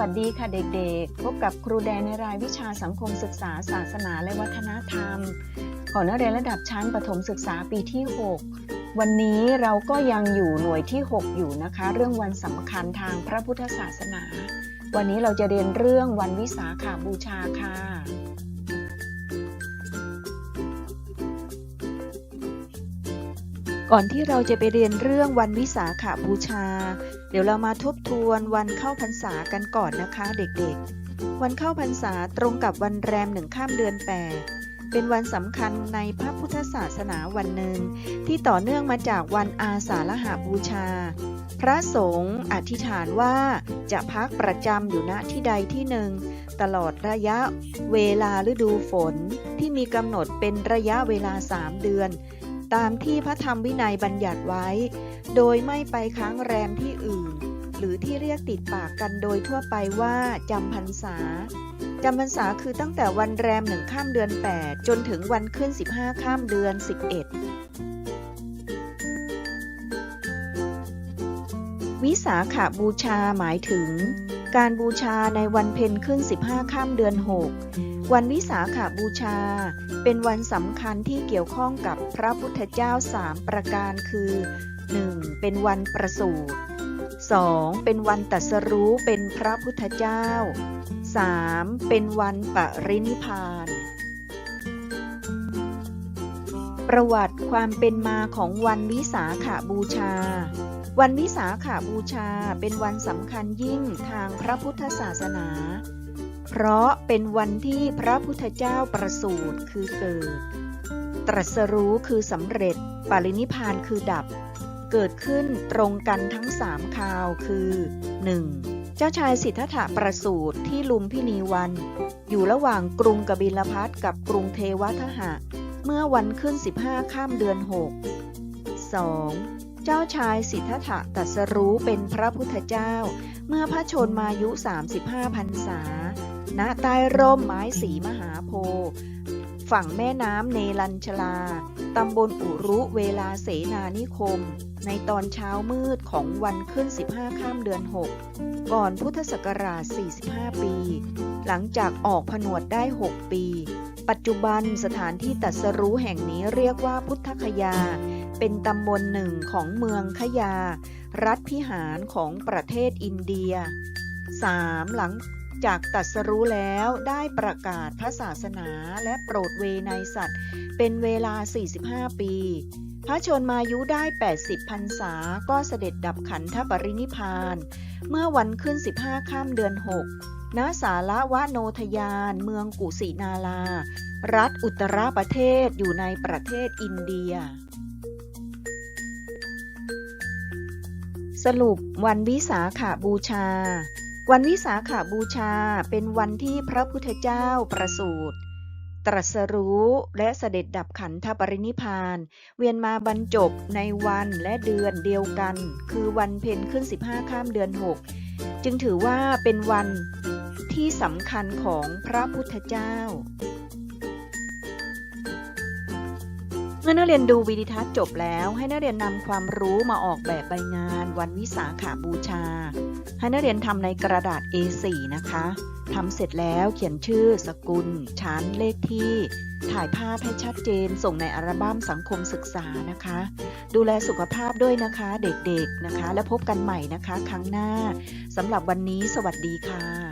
วัสดีค่ะเด็กๆ พบกับครูแดนในรายวิชาสังคมศึกษาศาสนาและวัฒนธรรม ของนักเรียนระดับชั้นประถมศึกษาปีที่ 6 วันนี้เราก็ยังอยู่หน่วยที่ 6 อยู่นะคะ เรื่องวันสำคัญทางพระพุทธศาสนา วันนี้เราจะเรียนเรื่องวันวิสาขาบูชาค่ะ ก่อนที่เราจะไปเรียนเรื่องวันวิสาขาบูชา เดี๋ยวเรามาทบทวนวันเข้าพรรษากันก่อนนะคะเด็กๆ วันเข้าพรรษาตรงกับวันแรมหนึ่งข้ามเดือน 8 เป็นวันสำคัญในพระพุทธศาสนาวันหนึ่ง ที่ต่อเนื่องมาจากวันอาสาฬหาบูชา พระสงฆ์อธิษฐานว่าจะพักประจำอยู่ณที่ใดที่หนึ่ง ตลอดระยะเวลาฤดูฝนที่มีกำหนดเป็นระยะเวลา 3 เดือน ตามที่พระธรรมวินัยบัญญัติไว้ โดยไม่ไปค้างแรมที่อื่น หรือที่เรียกติดปากกันโดยทั่วไปว่าจำพรรษาจำพรรษาคือตั้งแต่วันแรมหนึ่งข้ามเดือน 8 จนถึงวันขึ้น 15 ข้ามเดือน 11 วิสาขาบูชาหมายถึง การบูชาในวันเพ็ญขึ้น 15 ข้ามเดือน 6 วันวิสาขาบูชา เป็นวันสำคัญที่เกี่ยวข้องกับพระพุทธเจ้าสามประการคือ 1. เป็นวันประสูติ 2. เป็นวันตัสรู้เป็นพระพุทธเจ้า 3. เป็นวันปรินิพพาน ประวัติความเป็นมาของวันวิสาขาบูชา วันวิสาขาบูชาเป็นวันสำคัญยิ่งทางพระพุทธศาสนา เพราะเป็นวันที่พระพุทธเจ้าประสูติคือเกิด ตรัสรู้คือสำเร็จ ปรินิพานคือดับ เกิดขึ้นตรงกันทั้งสามคราวคือ 1. เจ้าชายสิทธัตถะประสูติที่ลุมพินีวัน อยู่ระหว่างกรุงกบิลพัทกับกรุงเทวทหะ เมื่อวันขึ้น 15 ข้ามเดือน 6 2. เจ้าชายสิทธัตถะตรัสรู้เป็นพระพุทธเจ้า เมื่อพระชนมายุ 35พรรษา ณใต้ร่มไม้สีมหาโพธิ์ฝั่งแม่น้ำเนลัญชลา ตำบลอุรุเวลาเสนานิคม ในตอนเช้ามืดของวันขึ้น 15 ข้ามเดือน 6 ก่อนพุทธศักราช 45 ปี หลังจากออกผนวดได้ 6 ปี ปัจจุบันสถานที่ตรัสรู้แห่งนี้เรียกว่าพุทธคยา เป็นตำบลหนึ่งของเมืองขยา รัฐพิหารของประเทศอินเดีย 3. หลัง จากตรัสรู้แล้วได้ประกาศพระศาสนาและโปรดเวไนสัตว์ เป็นเวลา 45 ปี พระชนมายุได้ 80พรรษา ก็เสด็จดับขันธปรินิพพาน เมื่อวันขึ้น 15 ข้ามเดือน 6 ณ สาระวะโนทยาน เมืองกุสินารา รัฐอุตรประเทศอยู่ในประเทศอินเดียสรุปวันวิสาขาบูชา วันวิสาขาบูชาเป็นวันที่พระพุทธเจ้าประสูติตรัสรู้และเสด็จดับขันธปรินิพาน เวียนมาบรรจบในวันและเดือนเดียวกัน คือวันเพ็ญขึ้น 15 ข้ามเดือน 6 จึงถือว่าเป็นวันที่สำคัญของพระพุทธเจ้า เมื่อนักเรียนดูวิดีทัศน์จบแล้ว ให้นักเรียนนำความรู้มาออกแบบใบงานวันวิสาขาบูชา ให้นักเรียนทำในกระดาษ A4 นะคะทำเสร็จแล้วเขียนชื่อ สกุล ชั้น เลขที่ ถ่ายภาพให้ชัดเจน ส่งในอัลบั้มสังคมศึกษานะคะ ดูแลสุขภาพด้วยนะคะเด็กๆนะคะ แล้วพบกันใหม่นะคะ ครั้งหน้าสำหรับวันนี้สวัสดีค่ะ